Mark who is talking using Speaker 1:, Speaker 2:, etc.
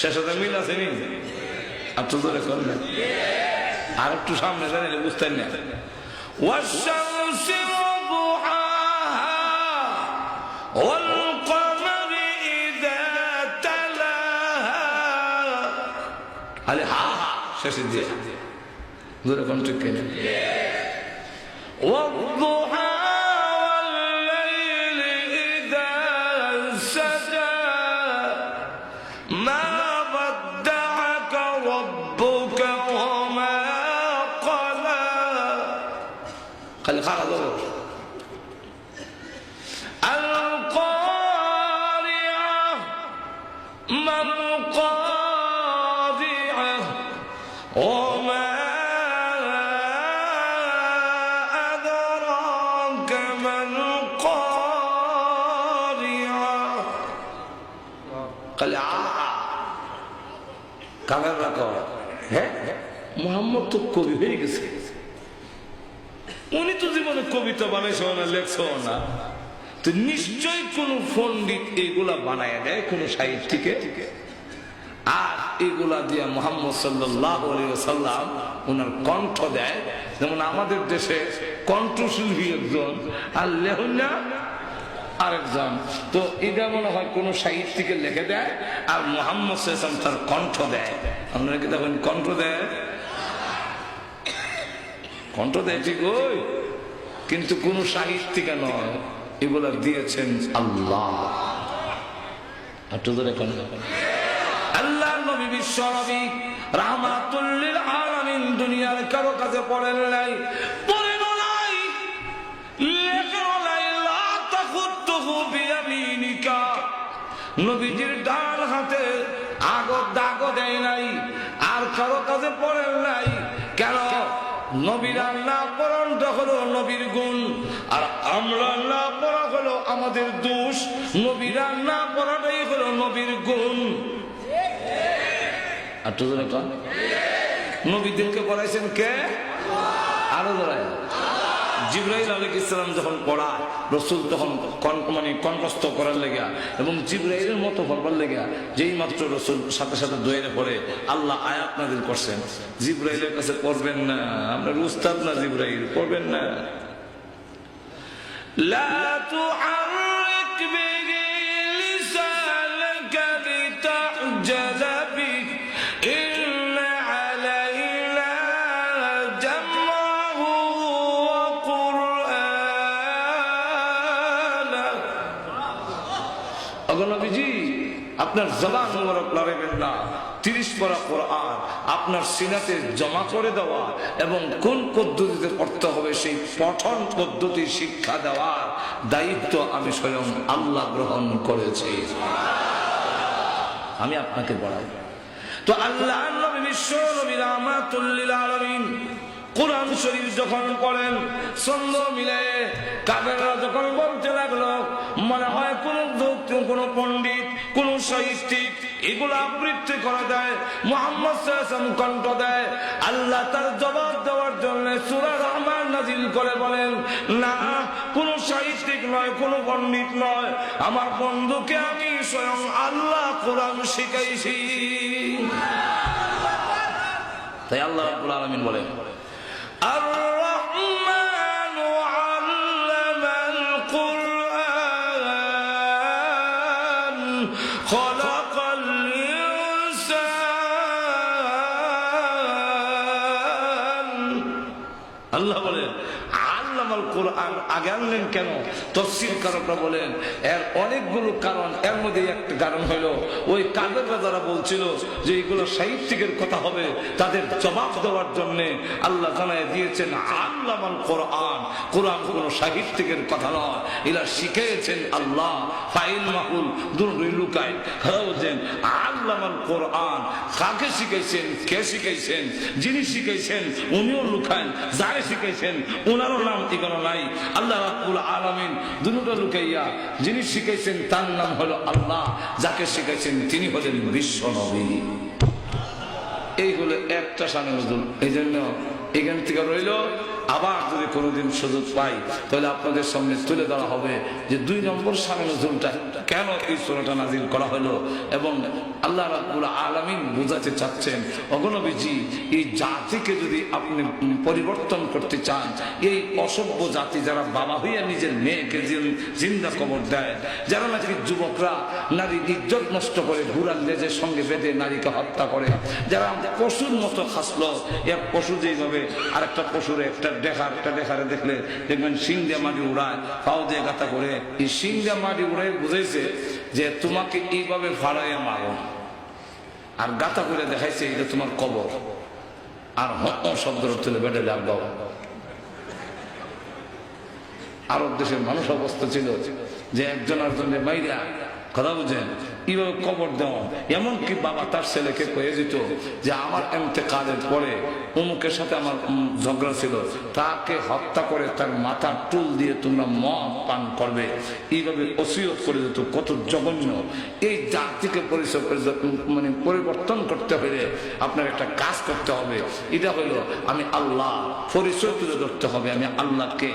Speaker 1: শেষ হতে মিল আছে নি আর তো ধরে কর না আর একটু সামনে দাঁড়িয়ে বুঝতেন না والشمس وضحاها والقمر إذا تلاها هل ها ها شاشة دي دورة كنت كده والضحى خلي خلي دور القارعة ما القارعة وما أدراك ما القارعة قال কামের রাখো হ্যাঁ মোহাম্মদ তো কবি হয়ে গেছে উনি তো জীবনে কবিতা বানাইছো না লেখছো না। তো নিশ্চয় কোন পণ্ডিত এগুলা বানায় দেয়, কোন সাহিত্যিকে। আর এগুলা দিয়ে মোহাম্মদ সাল্লাম ওনার কণ্ঠ দেয়। যেমন আমাদের দেশে কণ্ঠশিল্পী একজন, আর লেহনা আরেকজন। তো এটা মনে হয় কোন সাহিত্যিকে লিখে দেয়, আর মোহাম্মদ তার কণ্ঠ দেয়। আপনারা কি দেখেন কণ্ঠ দেয়? কণ্ঠ দেয় ওই কিন্তু কোন সাহিত্যিকা নয়। এগুলা দিয়েছেন আল্লাহ। আল্লাহ নবী বিশ্ব নবী রাহমাতুল্লিল আলামিন দুনিয়ার কারও কাছে পড়েন নাই। পড়েন নাই। লেখেন নাই। লা তাখুতুহু বিয়ামিনিকা। নবীজির নবীরা না পড়ানটা হলো নবীর গুণ, আর আমরা না পড়া হলো আমাদের দোষ। নবীরা না পড়াটাই হলো নবীর গুণ। আর তো নবীদেরকে পড়াইছেন কে? আরও ধরায় জিব্রাইল আলী ইসলাম যখন পড়ায়, রসুল তখন মানে কণ্ঠস্থ করার লেগা এবং জিব্রাইলের মতো পড়বার লেগা যেই মাত্র রসুল সাথে সাথে দোয়ের পড়ে, আল্লাহ আয়াত নাজিল করছেন। জিব্রাইলের কাছে পড়বেন না, আপনার উস্তাদ না জিব্রাইল, পড়বেন না। লা তুহাররিক অগনবীজি আপনার জবান মোবারক লড়াইবেন না। তিরিশ পরা কোরআন আপনার সিনাতে জমা করে দেওয়া এবং কোন পদ্ধতিতে পড়তে হবে সেই পঠন পদ্ধতি শিক্ষা দেওয়ার দায়িত্ব আমি স্বয়ং আল্লাহ গ্রহণ করেছি। আমি আপনাকে পড়াই। তো আল্লাহ নবী বিশ্ব নবী কোরআন শরীফ যখন পড়েন ছন্দ মিলে কাবেররা যখন বলতে লাগল মনে হয় কোন কোন পন্ডিত কোন সাহিত্যিক এগুলো আবৃত্তি করে দেয় মোহাম্মদ কণ্ঠ দেয়। আল্লাহ তার জবাব দেওয়ার জন্য সুরা রহমান নাজিল করে বলেন না কোন সাহিত্যিক নয় কোন পন্ডিত নয়। আমার বন্ধুকে আমি স্বয়ং আল্লাহ কোরআন শিখাইছি। তাই আল্লাহ আলমিন বলেন আর Follow. আল্লামাল কোরআন আগে আনলেন কেন? তফসিল কারকরা বলেন, এর অনেকগুলো কারণ, এর মধ্যে একটা কারণ হলো ওই কাগজরা যারা বলছিল যে এগুলো সাহিত্যিকের কথা হবে, তাদের জবাব দেওয়ার জন্য আল্লাহ জানায় দিয়েছেন আল্লামাল কোরআন। কোরআন কোন সাহিত্যিকের কথা নয়, এরা শিখিয়েছেন আল্লাহ, ফাইল মাহুল দুই লুকায়। বলছেন আল্লামাল কোরআন। কাকে শিখেছেন কে শিখেছেন যিনি শিখেছেন উনিও লুকান যারে শিখেছেন ওনারও নাম ঠিকানা নাই। আল্লাহ রাব্বুল আলামিন দুটো লুকাইয়া যিনি শিখাইছেন তার নাম হলো আল্লাহ, যাকে শিখাইছেন তিনি হলেন বিশ্ব নবী এই হলো একটা সানে নজরুল এই জন্য এখান থেকে রইল আবার যদি কোনোদিন সুযোগ পাই, তাহলে আপনাদের সামনে তুলে ধরা হবে যে দুই নম্বর সামনে নজরুলটা কেন এই সুরাটা নাজিল করা হলো এবং আল্লাহ রাবুল আলমিন বোঝাতে চাচ্ছেন, অগণবীজি, এই জাতিকে যদি আপনি পরিবর্তন করতে চান, এই অসভ্য জাতি যারা বাবা হইয়া নিজের মেয়েকে জিন্দা কবর দেয়, যারা নাকি যুবকরা নারীর ইজ্জত নষ্ট করে ঘুরান লেজের সঙ্গে বেঁধে নারীকে হত্যা করে, যারা পশুর মতো খাসলো, এক পশু যেইভাবে আর একটা পশুর একটা দেখার, একটা দেখারে দেখলে দেখবেন সিং দিয়ে মাটি উড়ায়, পাও দিয়ে গাতা করে। এই সিং দিয়ে মাটি উড়াই বুঝাইছে যে তোমাকে এইভাবে ফাড়াইয়া মারো। আর গাতা করে দেখাইছে এটা তোমার কবর। আর হত শব্দ তুলে বেড়ে লাগল আরব দেশের মানুষ অবস্থা ছিল যে একজন আরেকজনের মাইরা, কথা বুঝেন এইভাবে কবর দেওয়া। এমনকি বাবা তার ছেলেকে কয়ে দিত যে আমার এমতেকালের পরে অমুকের সাথে আমার ঝগড়া ছিল। তাকে হত্যা করে তার মাথার টুল দিয়ে তোমরা মদ পান করবে। এইভাবে ওসিয়ত করে দিত, কত জঘন্য। এই জাতিকে পরিচয় মানে পরিবর্তন করতে হলে আপনার একটা কাজ করতে হবে। এটা হলো, আমি আল্লাহ পরিচয় তুলে ধরতে হবে। আমি আল্লাহকে